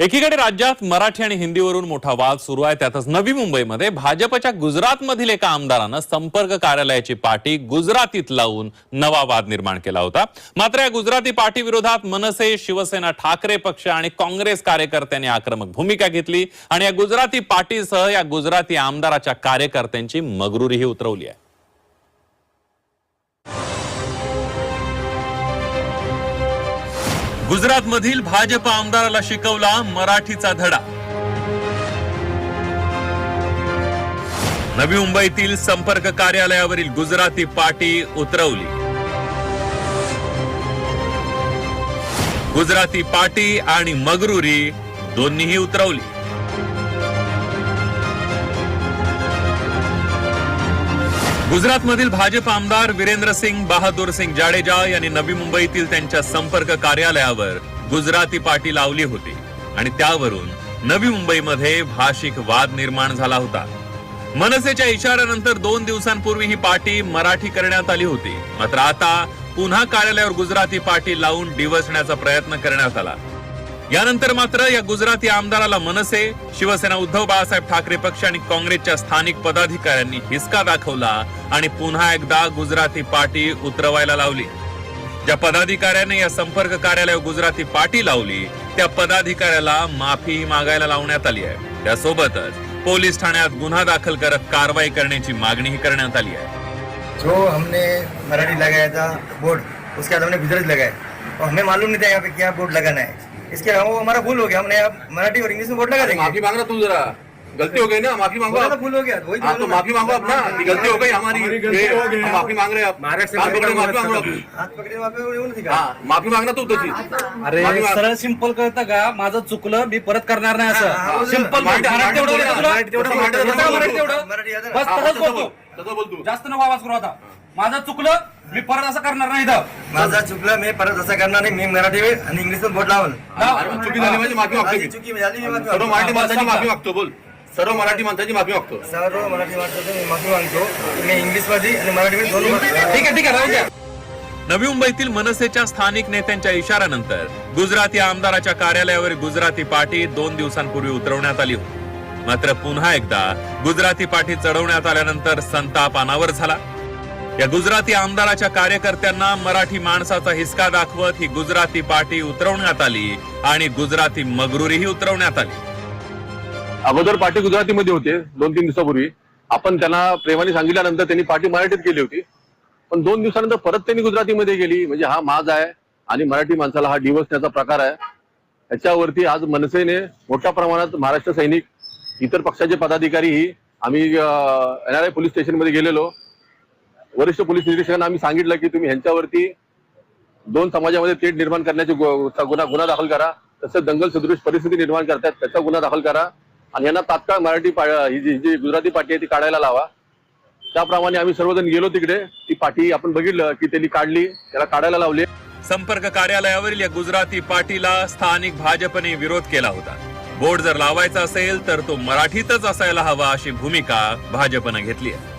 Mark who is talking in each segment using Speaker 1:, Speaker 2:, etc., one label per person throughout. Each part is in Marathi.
Speaker 1: एकीकडे राज्यात मराठी आणि हिंदीवरून मोठा वाद सुरू आहे त्यातच नवी मुंबईमध्ये भाजपच्या गुजरातमधील एका आमदारानं संपर्क कार्यालयाची पाठी गुजरातीत लावून नवा वाद निर्माण केला होता. मात्र या गुजराती पाठी विरोधात मनसे शिवसेना ठाकरे पक्ष आणि काँग्रेस कार्यकर्त्यांनी आक्रमक भूमिका घेतली आणि या गुजराती पाठीसह या गुजराती आमदाराच्या कार्यकर्त्यांची मगरुरीही उतरवली आहे. गुजरातमधील भाजप आमदाराला शिकवला मराठीचा धडा. नवी मुंबईतील संपर्क कार्यालयावरील गुजराती पाटी उतरवली. गुजराती पाटी आणि मगरुरी दोन्हीही उतरवली. गुजरातमधील भाजप आमदार वीरेंद्र सिंग बहादूर सिंग जाडेजा यांनी नवी मुंबईतील त्यांच्या संपर्क कार्यालयावर गुजराती पाटी लावली होती. आणि त्यावरून नवी मुंबईमध्ये भाषिक वाद निर्माण झाला होता. मनसेच्या इशाऱ्यानंतर दोन दिवसांपूर्वी ही पाटी मराठी करण्यात आली होती. मात्र आता पुन्हा कार्यालयावर गुजराती पाटी लावून डिवसण्याचा प्रयत्न करण्यात आला. यानंतर मात्र या गुजराती आमदाराला मनसे शिवसेना उद्धव बाळासाहेब ठाकरे पक्ष आणि काँग्रेसच्या स्थानिक पदाधिकाऱ्यांनी हिसका दाखवला आणि पुन्हा एकदा गुजराती पाटी उतरवायला लावली. ज्या पदाधिकाऱ्याने या संपर्क कार्यालय गुजराती पाटी लावली त्या पदाधिकाऱ्याला माफी मागायला लावण्यात आली आहे. त्यासोबतच पोलीस ठाण्यात गुन्हा दाखल करत कारवाई करण्याची मागणीही करण्यात आली आहे.
Speaker 2: जो हमने मराठी लगाया था बोर्ड उसके बाद हमने गुजरात लगाया. और हमें मालूम नहीं था यहाँ पे क्या बोर्ड लगाना है। इसके अलावा वो हमारा भूल हो गया हमने अब मराठी और इंग्लिश में बोर्ड लगा देंगे।
Speaker 3: माफी मांगना तू जरा। गलती हो गई ना माफी मांगो आप।
Speaker 2: भूल हो गया वही
Speaker 3: हाँ तो माफी मांगो अब ना गलती हो गई हमारी हम माफी मांग रहे हैं हाथ पकड़ो, माफी मांगो
Speaker 2: ने
Speaker 3: अब.
Speaker 2: हाथ पकड़े वहाँ पे येऊन दिखा
Speaker 3: हा। माफी मागना तू तशी।
Speaker 4: अरे
Speaker 3: माग.
Speaker 4: सरळ सिंपल कळतं का? माझं चुकलं मी परत करणार नाही
Speaker 2: हा, हा,
Speaker 4: असं सिंपल तेवढं? बस
Speaker 3: हा,
Speaker 4: तसंच
Speaker 3: तसं
Speaker 4: बोलतो.
Speaker 3: बोल तसं बोल तू.
Speaker 4: जास्त नको आवाज करू आता. माझं चुकलं मी परत असं करणार नाही इथं.
Speaker 2: माझा चुकलं मी परत असं करणार नाही. मी मराठी आणि इंग्लिश में बोर्ड लावल
Speaker 3: चुकी झाली म्हणजे माफी मागतो
Speaker 2: माझी
Speaker 3: मी.
Speaker 2: चुकी झाली मी माफी
Speaker 3: सर्व
Speaker 2: मागतो.
Speaker 3: मराठी माणसाची. माफी मागतो बोल. सर्व मराठी माणसाची माफी मागतो.
Speaker 2: सर्व मराठी माणसाचं मी माफी मागतो. मी इंग्लिशमध्ये आणि मराठी मध्ये दोन
Speaker 4: ठीक आहे ठीक आहे राहू द्या.
Speaker 1: नवी मुंबईतील मनसेच्या स्थानिक नेत्यांच्या इशाऱ्यानंतर गुजराती आमदाराच्या कार्यालयावर गुजराती पाटी दोन दिवसांपूर्वी उतरवण्यात आली होती. मात्र पुन्हा एकदा गुजराती पाठी चढवण्यात आल्यानंतर संताप अनावर झाला. या गुजराती आमदाराच्या कार्यकर्त्यांना मराठी माणसाचा हिसका दाखवत ही गुजराती पाटी उतरवण्यात आली आणि गुजराती मगरुरीही उतरवण्यात आली.
Speaker 5: अगोदर पार्टी गुजरातीमध्ये होते दोन तीन दिवसापूर्वी. आपण त्यांना प्रेमाने सांगितल्यानंतर त्यांनी पार्टी मराठीत केली होती. पण दोन दिवसानंतर परत त्यांनी गुजरातीमध्ये गेली. म्हणजे हा माज आहे आणि मराठी माणसाला हा डिवसण्याचा प्रकार आहे. याच्यावरती आज मनसेने मोठ्या प्रमाणात महाराष्ट्र सैनिक इतर पक्षाचे पदाधिकारीही आम्ही एन आर आय पोलीस स्टेशनमध्ये गेलेलो. वरिष्ठ पोलीस निरीक्षकांना आम्ही सांगितलं की तुम्ही ह्यांच्यावरती दोन समाजामध्ये तेढ निर्माण करण्याची गुन्हा गुन्हा दाखल करा. तसंच दंगल सदृश परिस्थिती निर्माण करतात त्याचा गुन्हा दाखल करा. आणि यांना तात्काळ मराठी ही जी जी गुजराती पाठी आहे ती काढायला लावा. त्याप्रमाणे आम्ही सर्वजण गेलो तिकडे. ती पाठी आपण बघितलं की त्यांनी काढली त्याला काढायला लावली.
Speaker 1: संपर्क कार्यालयावरील या गुजराती पाटीला स्थानिक भाजपने विरोध केला होता. बोर्ड जर लावायचा असेल तर तो मराठीतच असायला हवा अशी भूमिका भाजपनं घेतली आहे.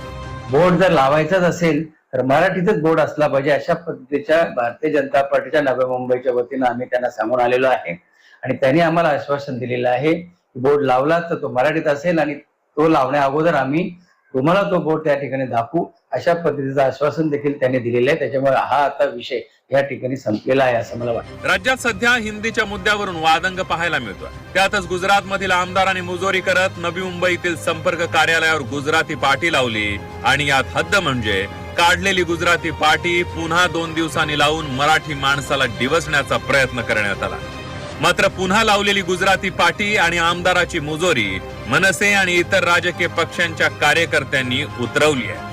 Speaker 6: बोर्ड जर लावायचाच असेल तर मराठीतच बोर्ड असला पाहिजे अशा पद्धतीच्या भारतीय जनता पार्टीच्या नव्या मुंबईच्या वतीनं आम्ही त्यांना सांगून आलेलो आहे. आणि त्यांनी आम्हाला आश्वासन दिलेलं आहे की बोर्ड लावला तर तो मराठीत असेल आणि तो लावण्या अगोदर आम्ही तुम्हाला तो बोट त्या ठिकाणी दाखवू. अशा पद्धतीचं आश्वासन देखील त्यांनी दिलेलं आहे. त्याच्यामुळे हा आता विषय या ठिकाणी संपलेला आहे असं मला वाटतं.
Speaker 1: राज्यात सध्या हिंदीच्या मुद्द्यावरून वादंग पाहायला मिळतो त्यातच गुजरात मधील आमदारांनी मुजोरी करत नवी मुंबईतील संपर्क कार्यालयावर गुजराती पाटी लावली आणि यात हद्द म्हणजे काढलेली गुजराती पाटी पुन्हा दोन दिवसांनी लावून मराठी माणसाला डिवसण्याचा प्रयत्न करण्यात आला. मात्र पुन्हा लावलेली गुजराती पाटी आणि आमदाराची मुजोरी मनसे आणि इतर राजकीय पक्षांच्या कार्यकर्त्यांनी उतरवली आहे.